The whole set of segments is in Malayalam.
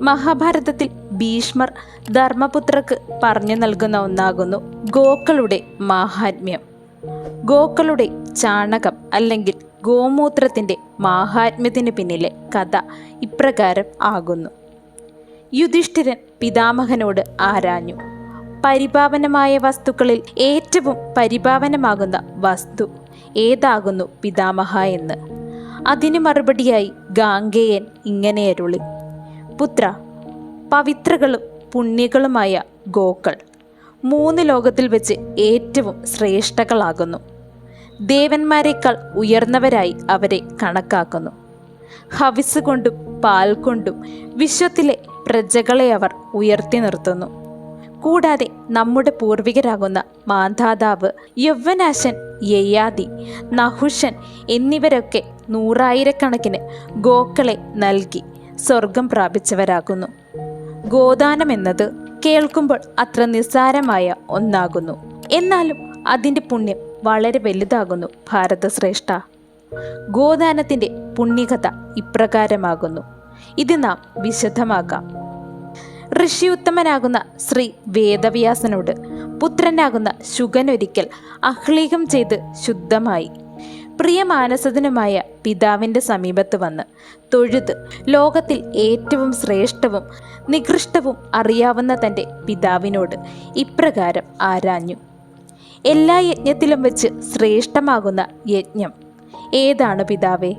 മഹാഭാരതത്തിൽ ഭീഷ്മർ ധർമ്മപുത്രക്ക് പറഞ്ഞു നൽകുന്ന ഒന്നാകുന്നു ഗോക്കളുടെ മാഹാത്മ്യം. ഗോക്കളുടെ ചാണകം അല്ലെങ്കിൽ ഗോമൂത്രത്തിന്റെ മാഹാത്മ്യത്തിന് പിന്നിലെ കഥ ഇപ്രകാരം ആകുന്നു. യുധിഷ്ഠിരൻ പിതാമഹനോട് ആരാഞ്ഞു? പരിപാവനമായ വസ്തുക്കളിൽ ഏറ്റവും പരിപാവനമാകുന്ന വസ്തു ഏതാകുന്നു പിതാമഹ എന്ന്? അതിന് മറുപടിയായി ഗാംഗേയൻ ഇങ്ങനെ അരുളി. പുത്ര പവിത്രകളും പുണ്യകളുമായ ഗോക്കൾ മൂന്ന് ലോകത്തിൽ വെച്ച് ഏറ്റവും ശ്രേഷ്ഠകളാകുന്നു. ദേവന്മാരെക്കാൾ ഉയർന്നവരായി അവരെ കണക്കാക്കുന്നു. ഹവിസ് കൊണ്ടും പാൽ കൊണ്ടും വിശ്വത്തിലെ പ്രജകളെ അവർ ഉയർത്തി നിർത്തുന്നു. കൂടാതെ നമ്മുടെ പൂർവികരാകുന്ന മാന്ധാതാവ് യൗവനാശൻ യയാദി നഹുഷൻ എന്നിവരൊക്കെ നൂറായിരക്കണക്കിന് ഗോക്കളെ നൽകി സ്വർഗം പ്രാപിച്ചവരാകുന്നു. ഗോദാനം എന്നത് കേൾക്കുമ്പോൾ അത്ര നിസ്സാരമായ ഒന്നാകുന്നു. എന്നാലും അതിന്റെ പുണ്യം വളരെ വലുതാകുന്നു ഭാരതശ്രേഷ്ഠ. ഗോദാനത്തിന്റെ പുണ്യകഥ ഇപ്രകാരമാകുന്നു. ഇത് നാം വിശദമാക്കാം ഋഷിയുത്തമനാകുന്ന ശ്രീ വേദവ്യാസനോട് പുത്രനാകുന്ന ശുഗനൊരിക്കൽ അഹ്ലീകം ചെയ്ത് ശുദ്ധമായി. പ്രിയമാനസദനുമായ പിതാവിന്റെ സമീപത്ത് വന്ന് തൊഴുത് ലോകത്തിൽ ഏറ്റവും ശ്രേഷ്ഠവും നികൃഷ്ടവും അറിയാവുന്ന തന്റെ പിതാവിനോട് ഇപ്രകാരം ആരാഞ്ഞു. എല്ലാ യജ്ഞത്തിലും വെച്ച് ശ്രേഷ്ഠമാകുന്ന യജ്ഞം ഏതാണ് പിതാവേ?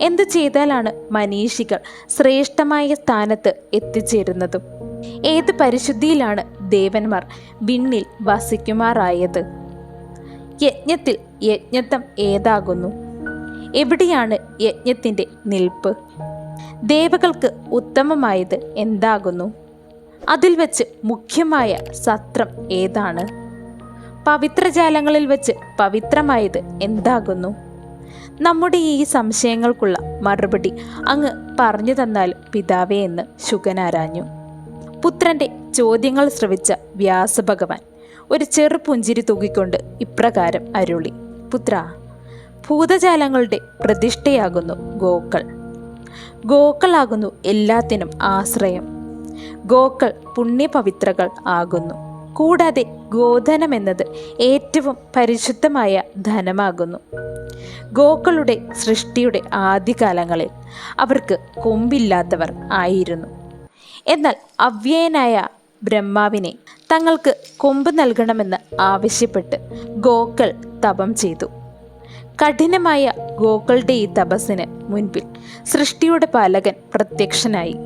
എന്തു ചെയ്താലാണ് മനീഷികൾ ശ്രേഷ്ഠമായ സ്ഥാനത്ത് എത്തിച്ചേരുന്നതും? ഏത് പരിശുദ്ധിയിലാണ് ദേവന്മാർ വിണ്ണിൽ വസിക്കുമാറായത്? യജ്ഞത്തിൽ യജ്ഞത്വം ഏതാകുന്നു? എവിടെയാണ് യജ്ഞത്തിന്റെ നിൽപ്പ്? ദേവകൾക്ക് ഉത്തമമായത് എന്താകുന്നു? അതിൽ വെച്ച് മുഖ്യമായ സത്രം ഏതാണ്? പവിത്രജാലങ്ങളിൽ വെച്ച് പവിത്രമായത് എന്താകുന്നു? നമ്മുടെ ഈ സംശയങ്ങൾക്കുള്ള മറുപടി അങ്ങ് പറഞ്ഞു തന്നാൽ പിതാവേ എന്ന് ശുഗനാരാഞ്ഞു. പുത്രന്റെ ചോദ്യങ്ങൾ ശ്രവിച്ച വ്യാസഭഗവാൻ ഒരു ചെറുപുഞ്ചിരി പുഞ്ചിരി തൂക്കിക്കൊണ്ട് ഇപ്രകാരം അരുളി. പുത്ര ഭൂതജാലങ്ങളുടെ പ്രതിഷ്ഠയാകുന്നു ഗോക്കൾ. ഗോക്കളാകുന്നു എല്ലാത്തിനും ആശ്രയം. ഗോക്കൾ പുണ്യപവിത്രകൾ ആകുന്നു. കൂടാതെ ഗോധനം എന്നത് ഏറ്റവും പരിശുദ്ധമായ ധനമാകുന്നു. ഗോക്കളുടെ സൃഷ്ടിയുടെ ആദ്യകാലങ്ങളിൽ അവർക്ക് കൊമ്പില്ലാത്തവർ ആയിരുന്നു. എന്നാൽ അവ്യയനായ ബ്രഹ്മാവിനെ തങ്ങൾക്ക് കൊമ്പ് നൽകണമെന്ന് ആവശ്യപ്പെട്ട് ഗോക്കൾ തപം ചെയ്തു. കഠിനമായ ഗോക്കളുടെ ഈ തപസ്സിന് മുൻപിൽ സൃഷ്ടിയുടെ പാലകൻ പ്രത്യക്ഷനായി.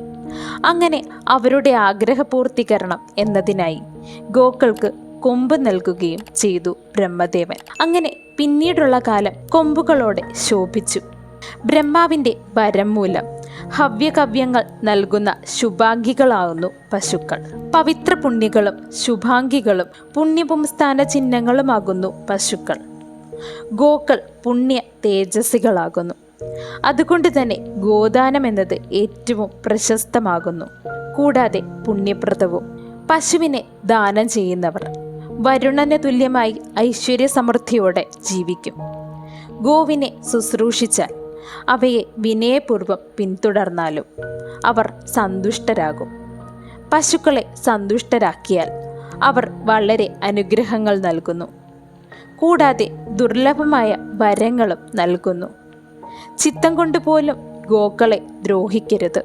അങ്ങനെ അവരുടെ ആഗ്രഹപൂർത്തീകരണം എന്നതിനായി ഗോക്കൾക്ക് കൊമ്പ് നൽകുകയും ചെയ്തു ബ്രഹ്മദേവൻ. അങ്ങനെ പിന്നീടുള്ള കാലം കൊമ്പുകളോടെ ശോഭിച്ചു. ബ്രഹ്മാവിന്റെ വരം മൂലം ഹവ്യകവ്യങ്ങൾ നൽകുന്ന ശുഭാംഗികളാകുന്നു പശുക്കൾ. പവിത്ര പുണ്യകളും ശുഭാംഗികളും പുണ്യപുംസ്ഥാന ചിഹ്നങ്ങളുമാകുന്നു പശുക്കൾ. ഗോക്കൾ പുണ്യ തേജസ്സികളാകുന്നു. അതുകൊണ്ട് തന്നെ ഗോദാനം എന്നത് ഏറ്റവും പ്രശസ്തമാകുന്നു. കൂടാതെ പുണ്യപ്രദവും. പശുവിനെ ദാനം ചെയ്യുന്നവർ വരുണന് തുല്യമായി ഐശ്വര്യ സമൃദ്ധിയോടെ ജീവിക്കും. ഗോവിനെ ശുശ്രൂഷിച്ചാൽ അവയെ വിനയപൂർവം പിന്തുടർന്നാലും അവർ സന്തുഷ്ടരാകും. പശുക്കളെ സന്തുഷ്ടരാക്കിയാൽ അവർ വളരെ അനുഗ്രഹങ്ങൾ നൽകുന്നു. കൂടാതെ ദുർലഭമായ വരങ്ങളും നൽകുന്നു. ചിത്തം കൊണ്ടുപോലും ഗോക്കളെ ദ്രോഹിക്കരുത്.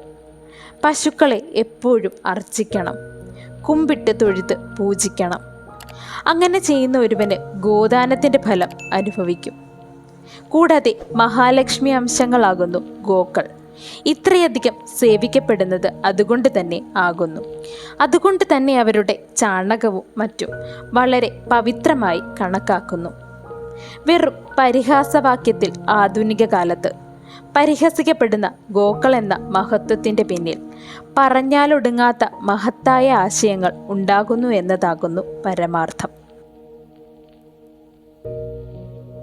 പശുക്കളെ എപ്പോഴും അർച്ചിക്കണം കുമ്പിട്ട് തൊഴുത് പൂജിക്കണം. അങ്ങനെ ചെയ്യുന്ന ഒരുവന് ഗോദാനത്തിന്റെ ഫലം അനുഭവിക്കും. കൂടാതെ മഹാലക്ഷ്മി അംശങ്ങളാകുന്നു ഗോക്കൾ. ഇത്രയധികം സേവിക്കപ്പെടുന്നത് അതുകൊണ്ട് തന്നെ ആകുന്നു. അതുകൊണ്ട് തന്നെ അവരുടെ ചാണകവും മറ്റും വളരെ പവിത്രമായി കണക്കാക്കുന്നു. വെറും പരിഹാസവാക്യത്തിൽ ആധുനിക കാലത്ത് പരിഹസിക്കപ്പെടുന്ന ഗോക്കൾ എന്ന മഹത്വത്തിന്റെ പിന്നിൽ പറഞ്ഞാലൊടുങ്ങാത്ത മഹത്തായ ആശയങ്ങൾ ഉണ്ടാകുന്നു എന്നതാകുന്നു പരമാർത്ഥം.